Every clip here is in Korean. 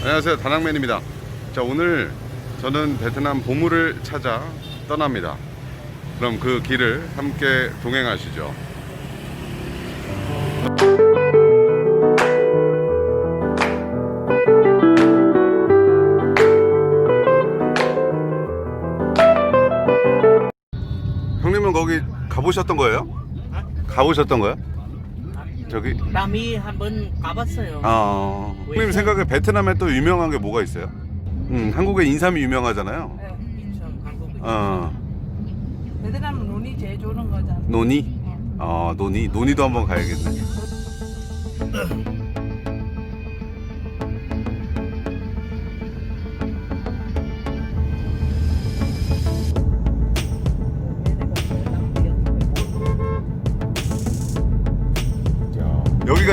안녕하세요 다낭맨입니다 자 오늘 저는 베트남 보물을 찾아 떠납니다 그럼 그 길을 함께 동행하시죠 형님은 거기 가보셨던 거예요? 가보셨던 거예요? 저기 남이 한번 가봤어요. 아, 형님 생각에 베트남에 또 유명한 게 뭐가 있어요? 음, 한국에 인삼이 유명하잖아요. 네. 인천 한국에. 어, 베트남 눈이 제일 좋은 거잖아. 논이? 어, 논이? 논이도 한번 가야겠네.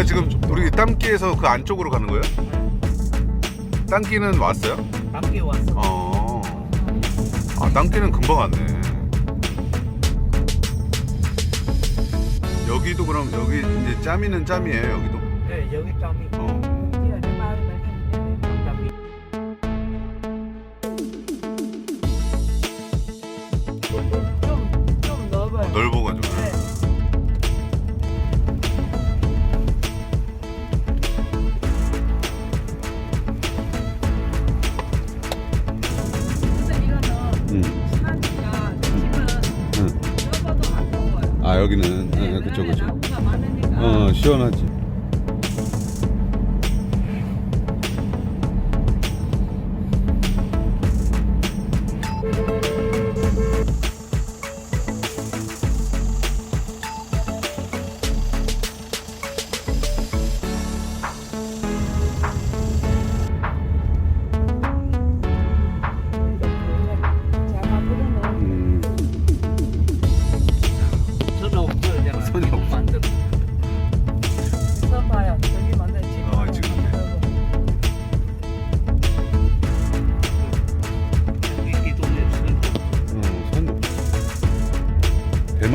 지금 우리 땀끼에서 그 안쪽으로 가는 거예요? 땀끼는 왔어요? 밖에 왔어. 어. 아, 땀끼는 금방 왔네. 여기도 그럼 여기 이제 짬이는 짬이에요, 여기도. 네, 여기 짬이. 아, 여기는 네, 네, 그쵸, 그쵸. 어, 시원하지.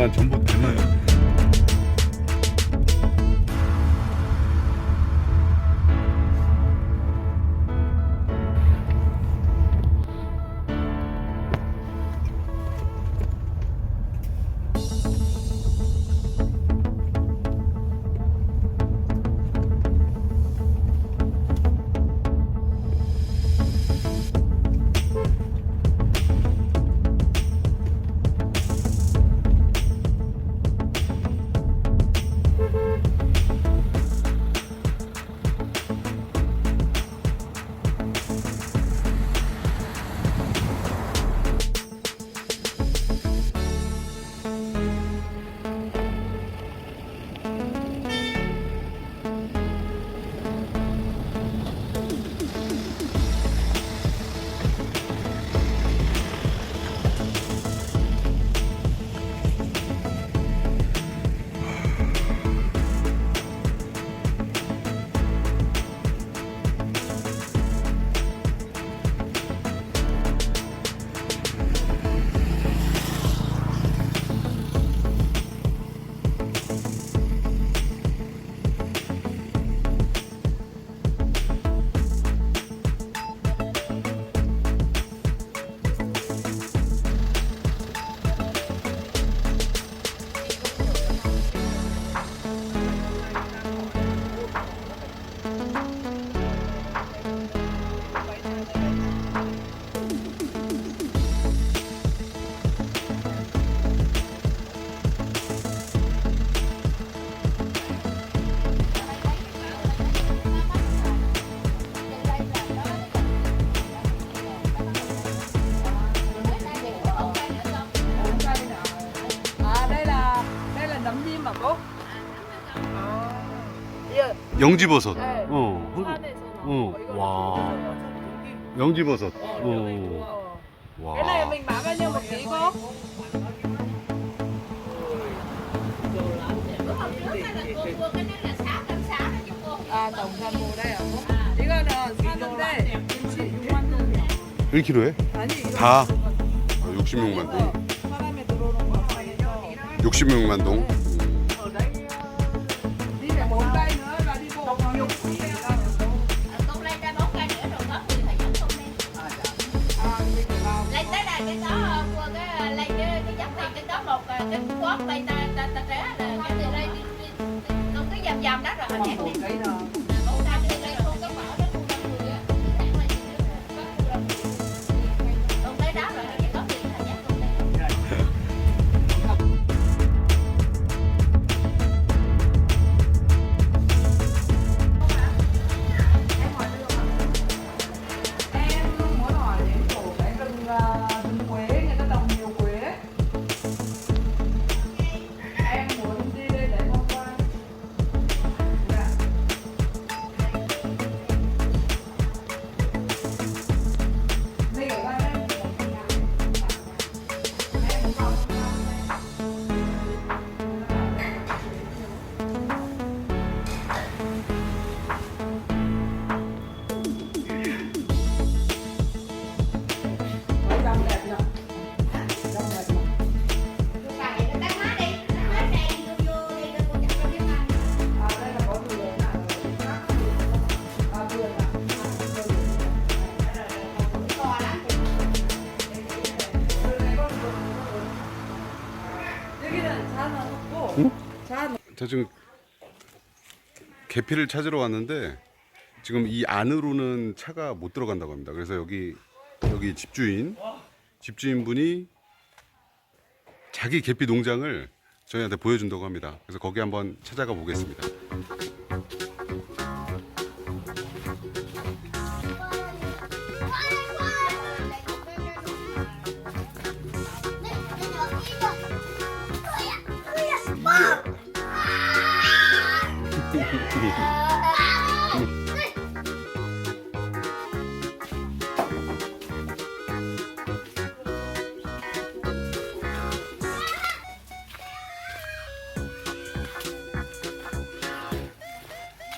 선. 대만 전부 영지버섯. 네. 어. 산에서 어. 거. 와. 영지버섯. 어. Ờ. Cái này 와. mình bán bao nhiêu một ký cô? À tổng toàn bộ đây à cô? 이거는 사는데 김치 6만 원이요. 1kg에? 아니 이거 다? 이거. 아, 66만 동. 이거 사람이 들어오는 거 사이에서 66만 동. Cái quán đây ta ta ta trẻ là cái từ đây đi đi nó cứ dầm dầm đó rồi 저 지금 계피를 찾으러 왔는데 지금 이 안으로는 차가 못 들어간다고 합니다. 그래서 여기 여기 집주인 집주인분이 자기 계피 농장을 저희한테 보여준다고 합니다. 그래서 거기 한번 찾아가 보겠습니다.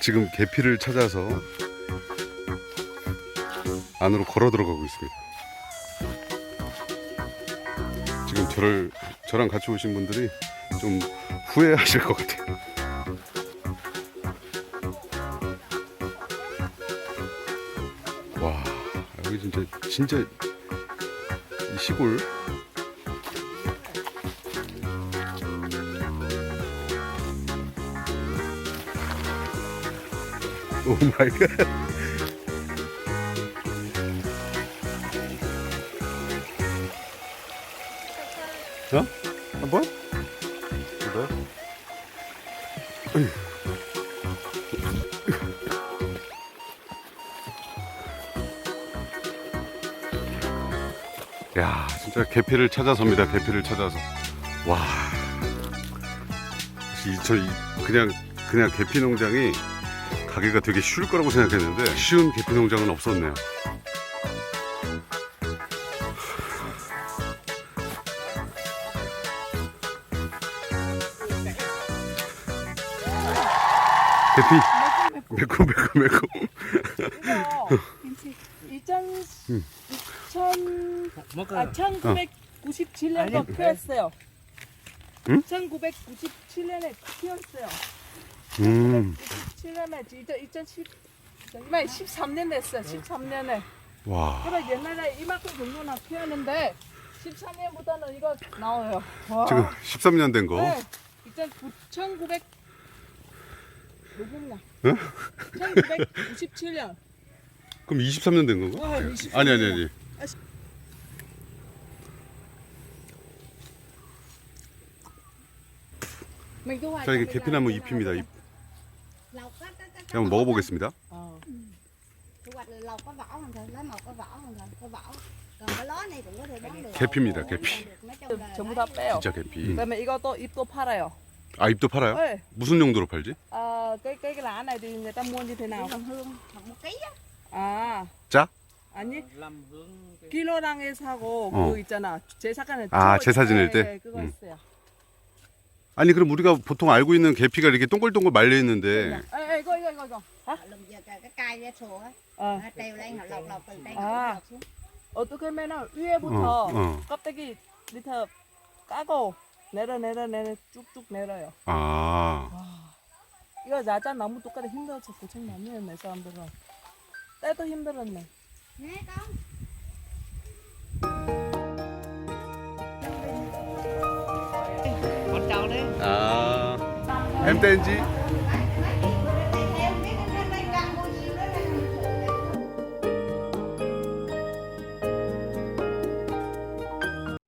지금 계피를 찾아서 안으로 걸어 들어가고 있습니다. 지금 저를 저랑 같이 오신 분들이 좀 후회하실 것 같아요. 와 여기 진짜 진짜 이 시골 오 마이 갓. 어? 한번? 이거요? 야, 진짜 계피를 찾아서입니다. 계피를 찾아서. 와. 이, 저, 이, 그냥, 그냥 계피 농장이 가게가 되게 쉬울 거라고 생각했는데 쉬운 계피 농장은 없었네요. 계피 매콤 매콤 매콤 이거 김치 2000 2000 먹어 아 1997년에 아니, 피었어요. 응? 1997년에 피었어요. 음, 7년에 2010 이만 13년 됐어요. 13년에. 와 그래 옛날에 이만큼 정도나 피었는데 13년부터는 이거 나와요. 와. 지금 13년 된 거. 네. 1900 누구냐? 응? 1997년. 그럼 23년 된 건가? 와, 23년. 아니 아니 아니. thu hoạch 자 이게 계피나무 잎입니다. 잎. lộc có, có, có, 한번 먹어보겠습니다. 어. thu hoạch lộc có vỏ không thôi lấy một có vỏ không thôi có vỏ còn cái ló này cũng có thể bán được 계피입니다. 계피. nói chung là 전부 다 빼요. 진짜 계피. 그다음에 이것도 잎도 팔아요. 아 잎도 팔아요? 네. 무슨 용도로 팔지? À, cái cái cái lá này thì người ta mua như thế nào? đồng hương hoặc một ký á 아 짜? 아니 키로랑에 사고 어. 그 있잖아 제사간에 아, 제사 지낼 네, 때? 네, 그거 음. 있어요. 아니 그럼 우리가 보통 알고 있는 계피가 이렇게 동글동글 말려 있는데 에, 아, lùm giờ cái cây ra sổ á 어. Nó treo lên họ lọc lọc từ đây À. họ lọc xuống 어떻게 하면은 위에부터 어, 어. 껍데기 밑에 까고 내려 내려 내려 쭉쭉 내려요. 아 이거 야자 나무 똑같이 힘들어서 고생 많이 했네 사람들은. 때도 힘들었네. nè con vào đấy À, em tên gì?